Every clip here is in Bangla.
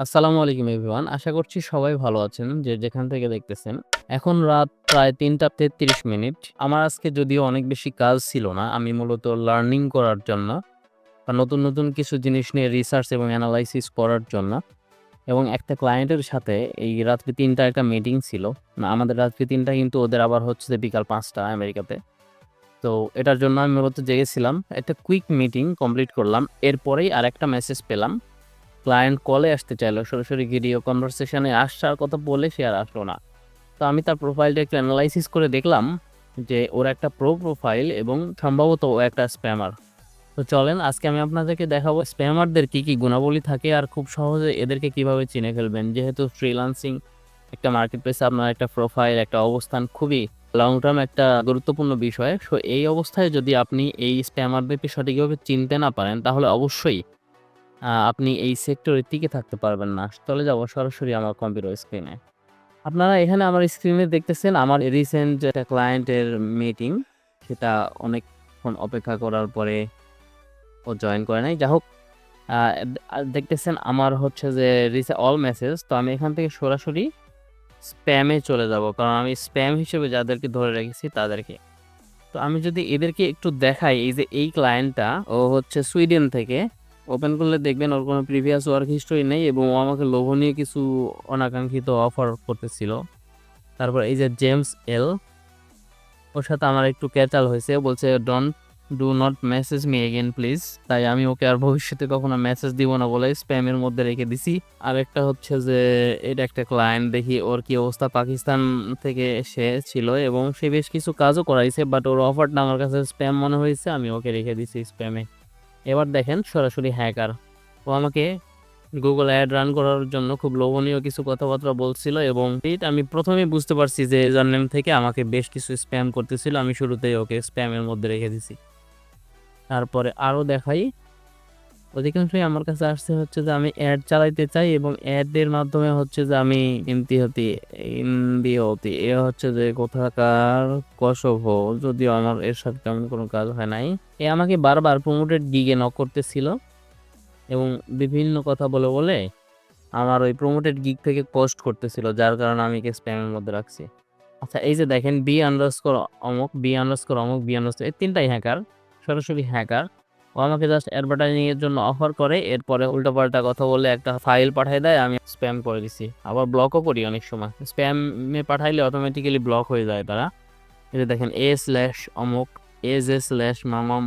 আসসালামু আলাইকুম এভরিওয়ান। আশা করছি সবাই ভালো আছেন যে যেখান থেকে দেখতেছেন। এখন রাত প্রায় ৩টা ৩৩ মিনিট। আমার আজকে যদিও অনেক বেশি কাজ ছিল না। আমি মূলত লার্নিং করার জন্য বা নতুন, নতুন কিছু জিনিস নিয়ে রিসার্চ এবং অ্যানালাইসিস করার জন্য এবং একটা ক্লায়েন্টের সাথে এই রাত্রি ৩টায় একটা মিটিং ছিল। না আমাদের রাত্রি ৩টা কিন্তু ওদের আবার হচ্ছে যে বিকাল পাঁচটা আমেরিকাতে। তো এটার জন্য আমি মূলত জেগেছিলাম। একটা কুইক মিটিং কমপ্লিট করলাম। এরপরেই আর একটা মেসেজ পেলাম। ক্লায়েন্ট কলে আসতে চাইলো। সরাসরি ভিডিও কনভারসেশনে আসার কথা বলে সে আর আসলো না। তো আমি তার প্রোফাইলটা একটু এনালাইসিস করে দেখলাম যে ওর একটা প্রো প্রোফাইল এবং সম্ভবত ও একটা স্প্যামার। তো চলেন আজকে আমি আপনাদেরকে দেখাবো স্প্যামারদের কী, কী গুণাবলী থাকে আর খুব সহজে এদেরকে কীভাবে চিনে ফেলবেন। যেহেতু ফ্রিলান্সিং একটা মার্কেট প্লেসে আপনার একটা প্রোফাইল, একটা অবস্থান খুবই লং টার্ম একটা গুরুত্বপূর্ণ বিষয়। সো এই অবস্থায় যদি আপনি এই স্প্যামারদেরকে সঠিকভাবে চিনতে না পারেন তাহলে অবশ্যই আপনি এই সেক্টরে টিকে থাকতে পারবেন না। চলে যাব সরাসরি আমার কম্পিউটার স্ক্রিনে। আপনারা এখানে আমার স্ক্রিনে দেখতেছেন আমার রিসেন্ট একটা ক্লায়েন্টের মিটিং। সেটা অনেকক্ষণ অপেক্ষা করার পরে ও জয়েন করে নাই। যাই হোক দেখতেছেন আমার হচ্ছে যে রিসে অল মেসেজ। তো আমি এখান থেকে সরাসরি স্প্যামে চলে যাব। কারণ আমি স্প্যাম হিসেবে যাদেরকে ধরে রেখেছি তাদেরকে। তো আমি যদি এদেরকে একটু দেখাই, এই যে এই ক্লায়েন্টটা ও হচ্ছে সুইডেন থেকে। ওপেন করলে দেখবেন ওর কোনো প্রিভিয়াস ওয়ার্ক হিস্টরি নেই এবং ও আমাকে লোভনীয় কিছু অনাকাঙ্ক্ষিত অফার করতেছিল। তারপর এই যে জেমস এল ওর সাথে আমার একটু ক্যাটাল হয়েছে। বলছে don't do not message me again please. তাই আমি ওকে আর ভবিষ্যতে কখনো মেসেজ দিব না বলে স্প্যামের মধ্যে রেখে দিছি। আরেকটা হচ্ছে যে, এটা একটা ক্লায়েন্ট দেখি, ওর কি অবস্থা পাকিস্তান থেকে সে ছিল এবং সে বেশ কিছু কাজও করাইছে বাট ওর অফারটা আমার কাছে স্প্যাম মনে হয়েছে, আমি ওকে রেখে দিছি স্প্যামে। এবার দেখেন সরাসরি হ্যাকার। ও আমাকে গুগল অ্যাড রান করার জন্য খুব লোভনীয় কিছু কথাবার্তা বলছিল এবং আমি প্রথমেই বুঝতে পারছি যে নেম থেকে আমাকে বেশ কিছু স্প্যাম করতেছিল। আমি শুরুতেই ওকে স্প্যামের মধ্যে রেখে দিছি। তারপরে আরও দেখাই। অধিকাংশই আমার কাছে আসছে হচ্ছে যে আমি অ্যাড চালাইতে চাই এবং অ্যাডের মাধ্যমে হচ্ছে যে আমি ইমতিহতি ইমবিহতি এ হচ্ছে যে কোথাকার কসোভো যদিও আমার এর সাথে তেমন কোনো কাজ হয় নাই। এ আমাকে বারবার প্রমোটেড গিগে নক করতেছিল এবং বিভিন্ন কথা বলে, বলে আমার ওই প্রমোটেড গিগ থেকে পোস্ট করতেছিল যার কারণে আমি একে স্প্যামের মধ্যে রাখছি। আচ্ছা এই যে দেখেন বি আন্ডারস্কোর অমুক, বি আন্ডারস্কোর অমুক, বি আন্ডারস্কোর এই তিনটাই হ্যাকার। সরাসরি হ্যাকার। ও আমাকে জাস্ট অ্যাডভার্টাইজিং এর জন্য অফার করে। এরপরে উল্টাপাল্টা কথা বলে একটা ফাইল পাঠায় দেয় আমি স্প্যাম করে দিছি। আবার ব্লকও করি অনেক সময়। স্প্যামে পাঠাইলে অটোমেটিক্যালি ব্লক হয়ে যায় তারা। যে দেখেন এ স্ল্যাশ অমুক, এজে স্ল্যাশ মামম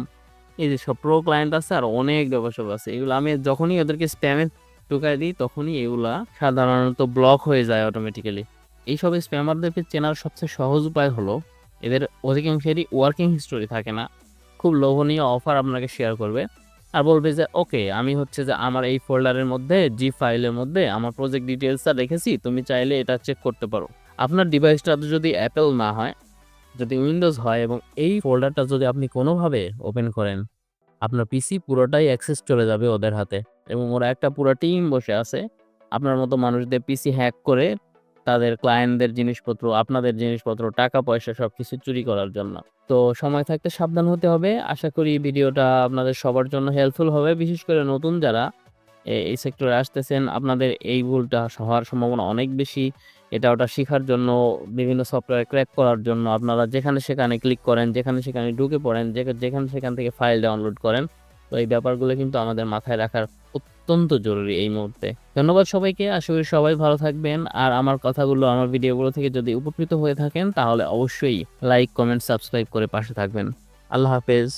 এই যে সব প্রো ক্লায়েন্ট আছে আর অনেক ব্যবসা আছে। এগুলো আমি যখনই ওদেরকে স্প্যামে ঢুকায় দিই তখনই এগুলা সাধারণত ব্লক হয়ে যায় অটোমেটিক্যালি। এইসব স্প্যামারদেরকে চেনার সবচেয়ে সহজ উপায় হলো এদের অধিকাংশেরই ওয়ার্কিং হিস্টোরি থাকে না। খুব লোভনীয় অফার আপনাকে শেয়ার করবে। আর বলবে যে ওকে আমি হচ্ছে যে আমার এই ফোল্ডারের মধ্যে জি ফাইলের মধ্যে আমার প্রজেক্ট ডিটেলসটা রেখেছি। তুমি চাইলে এটা চেক করতে পারো। আপনার ডিভাইসটা যদি অ্যাপেল না হয়, যদি উইন্ডোজ হয় এবং এই ফোল্ডারটা যদি আপনি কোনোভাবে ওপেন করেন, আপনার পিসি পুরোটাই অ্যাক্সেস চলে যাবে ওদের হাতে এবং ওরা একটা পুরো টিম বসে আছে। আপনার মতো মানুষদের পিসি হ্যাক করে তাদের ক্লায়েন্টদের জিনিসপত্র, আপনাদের জিনিসপত্র, টাকা-পয়সা সবকিছু চুরি করার জন্য। তো সময় থাকতে সাবধান হতে হবে। আশা করি ভিডিওটা আপনাদের সবার জন্য হেল্পফুল হবে। বিশেষ করে নতুন যারা এই সেক্টরে আসতেছেন আপনাদের এই ভুলটা হওয়ার সম্ভাবনা অনেক বেশি। এটা ওটা শেখার জন্য বিভিন্ন সফটওয়্যার ক্র্যাক করার জন্য আপনারা যেখানে সেখানে ক্লিক করেন, যেখানে সেখানে ঢুকে পড়েন, যেখা যেখানে সেখান থেকে ফাইল ডাউনলোড করেন। তো এই ব্যাপারগুলো কিন্তু আমাদের মাথায় রাখার অত্যন্ত জরুরি এই মুহূর্তে। ধন্যবাদ সবাইকে। আশা করি সবাই ভালো থাকবেন। আর আমার কথাগুলো আমার ভিডিওগুলো থেকে যদি উপকৃত হয়ে থাকেন তাহলে অবশ্যই লাইক, কমেন্ট, সাবস্ক্রাইব করে পাশে থাকবেন। আল্লাহ হাফেজ।